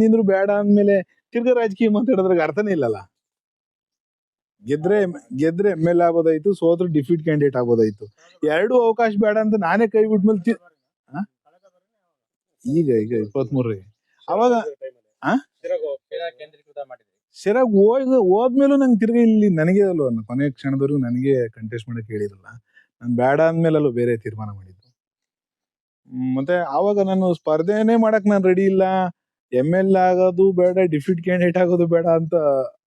ನಿಂದ್ರು ಬೇಡ ಅಂದ್ಮೇಲೆ ತಿರ್ಗಾ ರಾಜಕೀಯ ಮಾತಾಡೋದ್ರಾಗ ಅರ್ಥನೇ ಇಲ್ಲಲ್ಲ. ಗೆದ್ರೆ ಗೆದ್ರೆ ಎಂ ಎಲ್ ಆಗೋದಾಯ್ತು ಸೋತ್ರ ಡಿಫೀಟ್ ಕ್ಯಾಂಡಿಡೇಟ್ ಆಗೋದಾಯ್ತು ಎರಡು ಅವಕಾಶ ಬೇಡ ಅಂತ ನಾನೇ ಕೈ ಬಿಟ್ಮೇಲೆ? ಈಗ ಈಗ ಇಪ್ಪತ್ಮೂರ್ರಿ ಅವಾಗ ಸರಿಯಾಗಿ ಹೋಗ್, ಹೋದ್ಮೇಲೂ ನಂಗೆ ತಿರ್ಗಿ ಇಲ್ಲಿ ನನಗೆ ಅಲ್ವ ಕೊನೆ ಕ್ಷಣದವರೆಗೂ ನನಗೆ ಕಂಟೆಸ್ಟ್ ಮಾಡಕ್ ಹೇಳಿರಲ್ಲ ನಾನು ಬೇಡ ಅಂದ್ಮೇಲೆ ಅಲ್ವ ಬೇರೆ ತೀರ್ಮಾನ ಮಾಡಿದ್ದು. ಮತ್ತೆ ಆವಾಗ ನಾನು ಸ್ಪರ್ಧೆನೇ ಮಾಡಕ್ ನಾನು ರೆಡಿ ಇಲ್ಲ. ಎಂ ಎಲ್ ಆಗೋದು ಬೇಡ ಡಿಫೀಟ್ ಕ್ಯಾಂಡಿಡೇಟ್ ಆಗೋದು ಬೇಡ ಅಂತ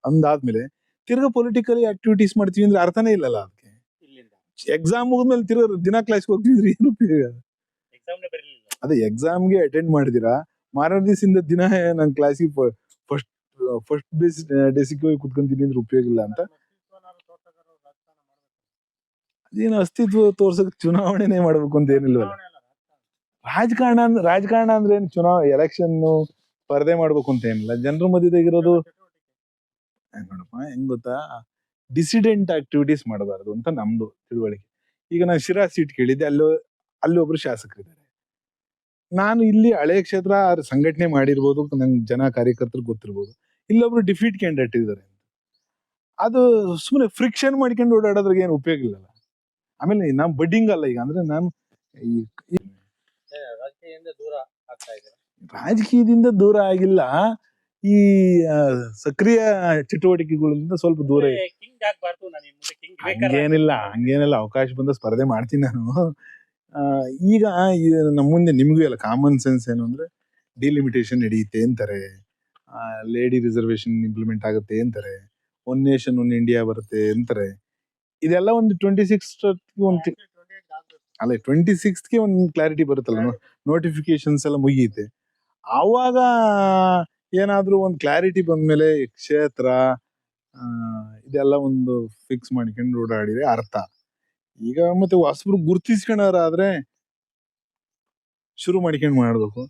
ಅಂದಾದ್ಮೇಲೆ ತಿರ್ಗಾ ಪೊಲಿಟಿಕಲಿ ಆಕ್ಟಿವಿಟೀಸ್ ಮಾಡ್ತೀವಿ ಅಂದ್ರೆ ಅರ್ಥನೇ ಇಲ್ಲಲ್ಲ ಅದಕ್ಕೆ ಎಕ್ಸಾಮ್ ಮುಗಿದ್ಮೇಲೆ ತಿರ್ಗಾ ದಿನ ಕ್ಲಾಸ್ಗೆ ಹೋಗ್ತಿದ್ರಿ ಏನು ಉಪಯೋಗ? ಅದೇ ಎಕ್ಸಾಮ್ಗೆ ಅಟೆಂಡ್ ಮಾಡಿದಿರಾ ಮಾರನೇ ದಿವಸದಿಂದ ದಿನ ನಾನು ಕ್ಲಾಸಿಗೆ ಫಸ್ಟ್ ಫಸ್ಟ್ ಬೇಸ್ ಡೆಸಿಗೆ ಹೋಗಿ ಕುತ್ಕೊಂತೀನಿ ಅಂದ್ರೆ ಉಪಯೋಗ ಇಲ್ಲ ಅಂತ. ಅದೇನು ಅಸ್ತಿತ್ವ ತೋರ್ಸಕ್ ಚುನಾವಣೆನೇ ಮಾಡ್ಬೇಕು ಅಂತ ಏನಿಲ್ವಲ್ಲ. ರಾಜಕಾರಣ. ರಾಜಕಾರಣ ಅಂದ್ರೆ ಏನು? ಚುನಾವ ಎಲೆಕ್ಷನ್ ಸ್ಪರ್ಧೆ ಮಾಡ್ಬೇಕು ಅಂತ ಏನಿಲ್ಲ. ಜನರ ಮಧ್ಯದಾಗಿರೋದು ನೋಡಪ್ಪ, ಹೆಂಗ್ ಗೊತ್ತಾ? ಡಿಸಿಡೆಂಟ್ ಆಕ್ಟಿವಿಟೀಸ್ ಮಾಡಬಾರದು ಅಂತ ನಮ್ದು ತಿಳುವಳಿಕೆ. ಈಗ ನಾನು ಶಿರಾ ಸೀಟ್ ಕೇಳಿದ್ದೆ, ಅಲ್ಲಿ ಅಲ್ಲಿ ಒಬ್ರು ಶಾಸಕರಿದ್ದಾರೆ. ನಾನು ಇಲ್ಲಿ ಹಳೆ ಕ್ಷೇತ್ರ ಸಂಘಟನೆ ಮಾಡಿರ್ಬೋದು, ನಂಗೆ ಜನ ಕಾರ್ಯಕರ್ತರು ಗೊತ್ತಿರ್ಬೋದು. ಇಲ್ಲೊಬ್ರು ಡಿಫೀಟ್ ಕ್ಯಾಂಡಿಡೇಟ್ ಇದ್ದಾರೆ ಅದು ಸುಮ್ಮನೆ ಫ್ರಿಕ್ಷನ್ ಮಾಡ್ಕೊಂಡು ಓಡಾಡೋದ್ರಿಗೆ ಏನು ಉಪಯೋಗ ಇಲ್ಲಲ್ಲ. ಆಮೇಲೆ ನಾನು ಬಡ್ಡಿಂಗ್ ಅಲ್ಲ ಈಗ, ಅಂದ್ರೆ ನಾನು ಈ ದೂರ ಆಗ್ತಾ ರಾಜಕೀಯದಿಂದ ದೂರ ಆಗಿಲ್ಲ. ಈ ಸಕ್ರಿಯ ಚಟುವಟಿಕೆಗಳಿಂದ ಸ್ವಲ್ಪ ದೂರ ಹಂಗೇನಿಲ್ಲ ಹಂಗೇನಿಲ್ಲ ಅವಕಾಶ ಬಂದ ಸ್ಪರ್ಧೆ ಮಾಡ್ತೀನಿ ನಾನು. ಈಗ ನಮ್ಮ ಮುಂದೆ ನಿಮಗೂ ಎಲ್ಲ ಕಾಮನ್ ಸೆನ್ಸ್ ಏನು ಅಂದ್ರೆ ಡಿಲಿಮಿಟೇಷನ್ ನಡೆಯುತ್ತೆ ಅಂತಾರೆ. ಲೇಡಿ ರಿಸರ್ವೇಶನ್ ಇಂಪ್ಲಿಮೆಂಟ್ ಆಗುತ್ತೆ ಅಂತಾರೆ. ಒನ್ ನೇಷನ್ ಒನ್ ಇಂಡಿಯಾ ಬರುತ್ತೆ ಅಂತಾರೆ. ಇದೆಲ್ಲ ಒಂದು ಟ್ವೆಂಟಿ ಸಿಕ್ಸ್ ಒಂದು ಅಲ್ಲ ಟ್ವೆಂಟಿ ಸಿಕ್ಸ್ಗೆ ಒಂದು ಕ್ಲಾರಿಟಿ ಬರುತ್ತಲ್ಲ ನೋಟಿಫಿಕೇಶನ್ಸ್ ಎಲ್ಲ ಮುಗಿಯುತ್ತೆ. ಆವಾಗ ಏನಾದ್ರೂ ಒಂದು ಕ್ಲಾರಿಟಿ ಬಂದ್ಮೇಲೆ ಕ್ಷೇತ್ರ ಇದೆಲ್ಲ ಒಂದು ಫಿಕ್ಸ್ ಮಾಡ್ಕೊಂಡು ಓಡಾಡಿದ್ರೆ ಅರ್ಥ. ಈಗ ಮತ್ತೆ ಹೊಸಬ್ರು ಗುರ್ತಿಸ್ಕೊಂಡಾರಾದ್ರೆ ಶುರು ಮಾಡ್ಕೊಂಡು ಮಾಡಬೇಕು.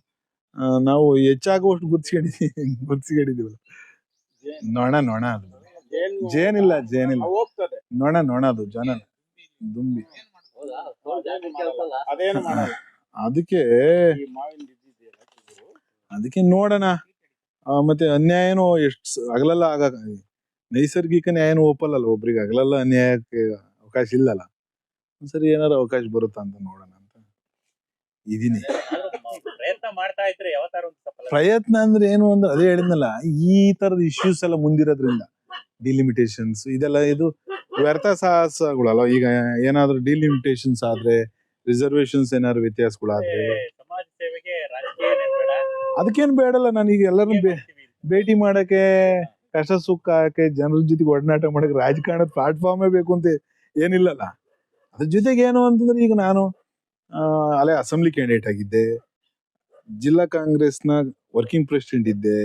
ನಾವು ಹೆಚ್ಚಾಗುವಷ್ಟು ಗುರ್ತಿಸ್ಕೊಂಡಿದ್ದೀವಿ ಗುರ್ತಿಸ್ಕೊಂಡಿದ್ದೀವಲ್ಲ ನೊಣ ನೊಣ ಅದು. ಜೇನಿಲ್ಲ ಜೇನಿಲ್ಲ. ನೊಣ ನೊಣ ಅದು ಜನ. ದುಂಬಿ. ಅದಕ್ಕೆ ಅದಕ್ಕೆ ನೋಡೋಣ. ಮತ್ತೆ ಅನ್ಯಾಯನೂ ಎಷ್ಟು ಹಗಲೆಲ್ಲ ಆಗ ನೈಸರ್ಗಿಕ ನ್ಯಾಯನೂ ಒಪ್ಪಲ್ಲಲ್ಲ ಒಬ್ರಿಗೆ ಹಗಲೆಲ್ಲ ಅನ್ಯಾಯಕ್ಕೆ ಅವಕಾಶ ಇಲ್ಲಲ್ಲ. ಒಂದ್ಸರಿ ಏನಾರು ಅವಕಾಶ ಬರುತ್ತಾ ಅಂತ ನೋಡೋಣ ಅಂತ. ಇದೀನಿ. ಪ್ರಯತ್ನ ಮಾಡ್ತಾ ಇದ್ರೆ ಯಾವತ್ತಾರ ಒಂದು ಪ್ರಯತ್ನ ಅಂದ್ರೆ ಏನು ಅಂದ್ರೆ ಅದೇ ಹೇಳಿದ್ನಲ್ಲ ಈ ತರದ ಇಶ್ಯೂಸ್ ಎಲ್ಲ ಮುಂದಿರೋದ್ರಿಂದ ಡಿಲಿಮಿಟೇಷನ್ಸ್ ಇದೆಲ್ಲ ಇದು ವ್ಯರ್ಥ ಸಾಹಸಗಳಲ್ಲ. ಈಗ ಏನಾದ್ರು ಡಿಲಿಮಿಟೇಷನ್ಸ್ ಆದ್ರೆ ರಿಸರ್ವೇಶನ್ಸ್ ಏನಾದ್ರು ವ್ಯತ್ಯಾಸಗಳಾದ್ರೆ ಸಮಾಜ ಸೇವೆಗೆ ಅದಕ್ಕೇನ್ ಬೇಡಲ್ಲ ನಾನು ಈಗ ಬೇ ಭೇಟಿ ಮಾಡಕ್ಕೆ ಕಷ್ಟ ಸುಖ ಹಾಕಕ್ಕೆ ಜನರ ಜೊತೆಗೆ ಒಡನಾಟ ಮಾಡಕ್ಕೆ ರಾಜಕಾರಣದ ಪ್ಲಾಟ್ಫಾರ್ಮೇ ಬೇಕು ಅಂತ ಏನಿಲ್ಲಲ್ಲ. ಅದ್ರ ಜೊತೆಗೆ ಏನು ಅಂತಂದ್ರೆ ಈಗ ನಾನು ಅಲೆ ಅಲ್ಲೇ ಅಸೆಂಬ್ಲಿ ಕ್ಯಾಂಡಿಡೇಟ್ ಆಗಿದ್ದೆ ಜಿಲ್ಲಾ ಕಾಂಗ್ರೆಸ್ನ ವರ್ಕಿಂಗ್ ಪ್ರೆಸಿಡೆಂಟ್ ಇದ್ದೆ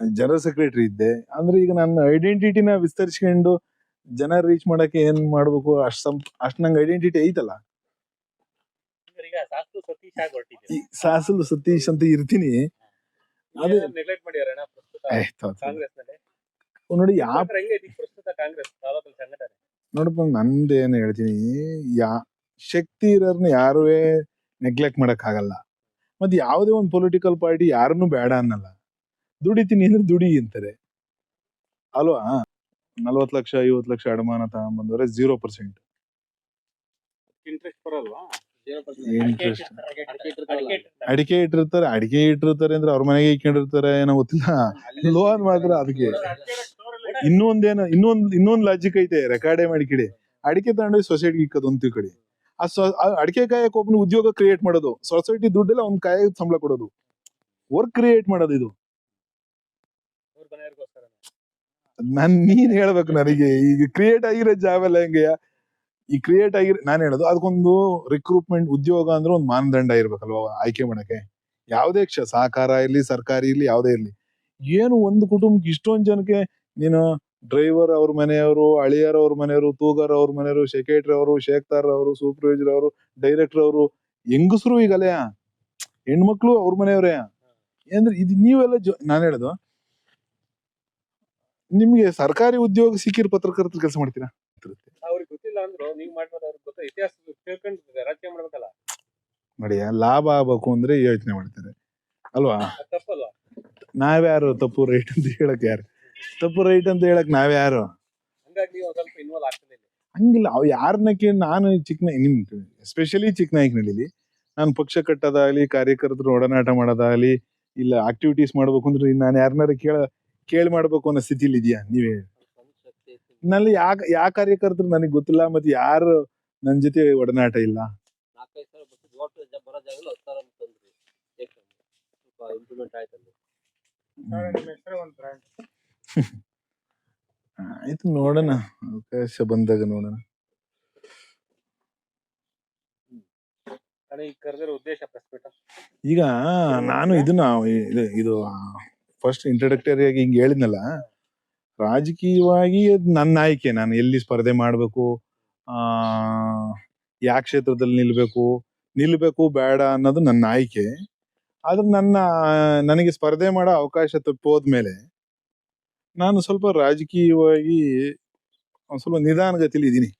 ಜನರಲ್ ಸೆಕ್ರೆಟರಿ ಇದ್ದೆ ಅಂದ್ರೆ ಈಗ ನನ್ನ ಐಡೆಂಟಿಟಿನ ವಿಸ್ತರಿಸ್ಕೊಂಡು ಜನ ರೀಚ್ ಮಾಡಕ್ಕೆ ಏನ್ ಮಾಡ್ಬೇಕು ಅಷ್ಟ್ ಅಷ್ಟ್ ನಂಗೆ ಐಡೆಂಟಿಟಿ ಐತಲ್ಲ. ಈ ಸಾಸಲು ಸತೀಶ್ ಅಂತ ಇರ್ತೀನಿ. ಅದು ನೆಗ್ಲೆಕ್ಟ್ ಮಾಡ್ಯಾರಣ ಪ್ರಸ್ತುತ ಆಯ್ತು ಕಾಂಗ್ರೆಸ್ನಲ್ಲಿ ನೋಡಿ ಯಾವ ಹೆಂಗೈತಿ ಪ್ರಸ್ತುತ ಕಾಂಗ್ರೆಸ್ ತಾಲೂಕಲ್ ಸಂಘಟನೆ? ನೋಡಪ್ಪ ನಂದ ಏನು ಹೇಳ್ತೀನಿ ಯಾ ಶಕ್ತಿ ಇರೋರ್ನ ಯಾರೂ ನೆಗ್ಲೆಕ್ಟ್ ಮಾಡಕ್ ಆಗಲ್ಲ ಮತ್ತೆ ಯಾವುದೇ ಒಂದು ಪೊಲಿಟಿಕಲ್ ಪಾರ್ಟಿ ಯಾರನ್ನು ಬೇಡ ಅನ್ನಲ್ಲ. ದುಡಿತೀನಿ ಅಂದ್ರೆ ದುಡಿ ಅಂತಾರೆ. ಅಲ್ವಾ? ನಲ್ವತ್ ಲಕ್ಷ ಐವತ್ ಲಕ್ಷ ಅಡಮಾನ ತಗೊಂಬಂದವ್ರೆ ಜೀರೋ ಪರ್ಸೆಂಟ್ ಇಂಟ್ರೆಸ್ಟ್ ಬರಲ್ವಾ? ಇಂಟ್ರೆಸ್ಟ್ ಅಡಿಕೆ ಇಟ್ಟಿರ್ತಾರೆ ಅಡಿಕೆ ಇಟ್ಟಿರ್ತಾರೆ. ಅಂದ್ರೆ ಅವ್ರ ಮನೆಗೆ ಇಟ್ಕೊಂಡಿರ್ತಾರೆ ಏನೋ ಗೊತ್ತಿಲ್ಲ. ಲೋನ್ ಮಾತ್ರ ಅದಕ್ಕೆ. ಇನ್ನೊಂದೇನ ಇನ್ನೊಂದ್ ಇನ್ನೊಂದ್ ಲಾಜಿಕ್ ಐತೆ ರೆಕಾರ್ಡೇ ಮಾಡಿಕಿಡಿ ಅಡಿಕೆ ತಗೊಂಡೋಗಿ ಸೊಸೈಟಿಗೆ ಇಕ್ಕದ್ ಒಂದ್ ಕಡೆ ಆ ಸೊ ಅಡಿಕೆ ಕಾಯಕ್ ಒಬ್ಬನ ಉದ್ಯೋಗ ಕ್ರಿಯೇಟ್ ಮಾಡೋದು. ಸೊಸೈಟಿ ದುಡ್ಡೆಲ್ಲ ಒಂದ್ ಕಾಯ ಸಂಬಳ ಕೊಡೋದು. ವರ್ಕ್ ಕ್ರಿಯೇಟ್ ಮಾಡೋದು ಇದು. ನನ್ ನೀನ್ ಹೇಳ್ಬೇಕು ನನಗೆ ಈಗ ಕ್ರಿಯೇಟ್ ಆಗಿರೋ ಜಾಬ್ ಎಲ್ಲ ಹೆಂಗೆ ಈ ಕ್ರಿಯೇಟ್ ಆಗಿ, ನಾನು ಹೇಳೋದು ಅದಕ್ಕೊಂದು ರಿಕ್ರೂಟ್ಮೆಂಟ್ ಉದ್ಯೋಗ ಅಂದ್ರೆ ಒಂದು ಮಾನದಂಡ ಇರ್ಬೇಕಲ್ವ ಆಯ್ಕೆ ಮಾಡಕ್ಕೆ? ಯಾವುದೇ ಕ್ಷ, ಸಹಕಾರ ಇರ್ಲಿ, ಸರ್ಕಾರಿ ಇರ್ಲಿ, ಯಾವುದೇ ಇರ್ಲಿ. ಏನು ಒಂದು ಕುಟುಂಬಕ್ಕೆ ಇಷ್ಟೊಂದ್ ಜನಕ್ಕೆ ನೀನು ಡ್ರೈವರ್ ಅವ್ರ ಮನೆಯವರು, ಅಳಿಯರ್ ಅವ್ರ ಮನೆಯವರು, ತೂಗರ್ ಅವ್ರ ಮನೆಯವರು ಸೆಕ್ರೆಟರಿ ಅವರು ಶೇಖ್ತಾರ್ ಅವರು ಸೂಪರ್ವೈಸರ್ ಅವರು ಡೈರೆಕ್ಟರ್ ಅವರು ಹೆಂಗಸರು ಈಗ ಅಲೆಯ? ಹೆಣ್ಮಕ್ಳು ಅವ್ರ ಮನೆಯವರೇ? ಅಂದ್ರೆ ಇದು ನೀವೆಲ್ಲ ನಾನು ಹೇಳೋದು, ನಿಮ್ಗೆ ಸರ್ಕಾರಿ ಉದ್ಯೋಗ ಸಿಕ್ಕಿರೋ ಪತ್ರಕರ್ತರು ಕೆಲಸ ಮಾಡ್ತೀರಾ? ಗೊತ್ತಿಲ್ಲ ಅಂದ್ರು ನೀವ್ ಮಾಡ್ಬೋದು ಅವ್ರಿಗೆ ಗೊತ್ತ. ಇತಿಹಾಸ ತಿಳ್ಕೊಂಡಿದ್ದಾರೆ? ರಾಜಕೀಯ ಮಾಡ್ಬೇಕಲ್ಲ? ನೋಡಿ ಲಾಭ ಆಗ್ಬೇಕು ಅಂದ್ರೆ ಯೋಚನೆ ಮಾಡ್ತಾರೆ. ಅಲ್ವಾ? ಅದ್ ತಪ್ಪಲ್ವಾ? ನಾವ್ಯಾರು ತಪ್ಪು ರೈಟ್ ಅಂತ ಹೇಳಕ್ ಯಾರು? ತಪ್ಪು ರೈಟ್ ಅಂತ ಹೇಳಕ್ ನಾವ್ಯಾರು? ಹಂಗಾಗಿ ನೀವು ಒಂದ್ ಸ್ವಲ್ಪ ಇನ್ವಾಲ್ವ್ ಆಗ್ತದೆ ಇಲ್ಲಿ. ಹಂಗಿಲ್ಲ. ಅವ್ ಯಾರನ್ನ ಕೇಳಿ ನಾನು ಚಿಕ್ಕ ನಿಮ್ ಎಸ್ಪೆಷಲಿ ಚಿಕ್ಕನಾಯಕನಹಳ್ಳಿಲಿ ನಾನು ಪಕ್ಷ ಕಟ್ಟೋದಾಗ್ಲಿ ಕಾರ್ಯಕರ್ತರು ಒಡನಾಟ ಮಾಡೋದಾಗ್ಲಿ ಇಲ್ಲ ಆಕ್ಟಿವಿಟೀಸ್ ಮಾಡ್ಬೇಕು ಅಂದ್ರೆ ನಾನು ಯಾರನ್ನಾರು ಕೇಳ ಕೇಳಿ ಮಾಡ್ಬೇಕು ಅನ್ನೋ ಸ್ಥಿತಿಲಿ ಇದೆಯಾ? ನೀವೇ. ನಲ್ಲಿ ಯಾ ಯಾ ಕಾರ್ಯಕರ್ತರು ನನಗೆ ಗೊತ್ತಿಲ್ಲ ಮತ್ತೆ ಯಾರು ನನ್ನ ಜೊತೆ ಒಡನಾಟ ಇಲ್ಲ. ನಾಲ್ಕೈದು ಸಾವಿರ ಬಸ್ ಓಟ್ ಬರೋ ಜಾಗದಲ್ಲಿ ಹತ್ತು ಸಾವಿರ ತಂದ್ರಿ ಸ್ವಲ್ಪ ಇಂಪ್ರೂವ್ಮೆಂಟ್ ಆಯ್ತಲ್ಲಿ ಆಯ್ತು ನೋಡೋಣ. ಅವಕಾಶ ಬಂದಾಗ ನೋಡೋಣ. ಕರೆದಿರೋ ಉದ್ದೇಶ ಈಗ ನಾನು ಇದನ್ನ ಇದು- ಇದು ಫಸ್ಟ್ ಇಂಟ್ರಡಕ್ಟರಿ ಆಗಿ ಹಿಂಗ್ ಹೇಳಿದ್ನಲ್ಲ. ರಾಜಕೀಯವಾಗಿ ಅದ್ ನನ್ನ ಆಯ್ಕೆ. ನಾನು ಎಲ್ಲಿ ಸ್ಪರ್ಧೆ ಮಾಡಬೇಕು? ಆ ಯಾವ ಕ್ಷೇತ್ರದಲ್ಲಿ ನಿಲ್ಬೇಕು? ನಿಲ್ಬೇಕು ಬೇಡ ಅನ್ನೋದು ನನ್ನ ಆಯ್ಕೆ. ಆದ್ರೆ ನನ್ನ, ನನಗೆ ಸ್ಪರ್ಧೆ ಮಾಡೋ ಅವಕಾಶ ತಪ್ಪೋದ್ಮೇಲೆ ನಾನು ಸ್ವಲ್ಪ ರಾಜಕೀಯವಾಗಿ ಒಂದು ಸ್ವಲ್ಪ ನಿಧಾನಗತಿಲಿ ಇದ್ದೀನಿ.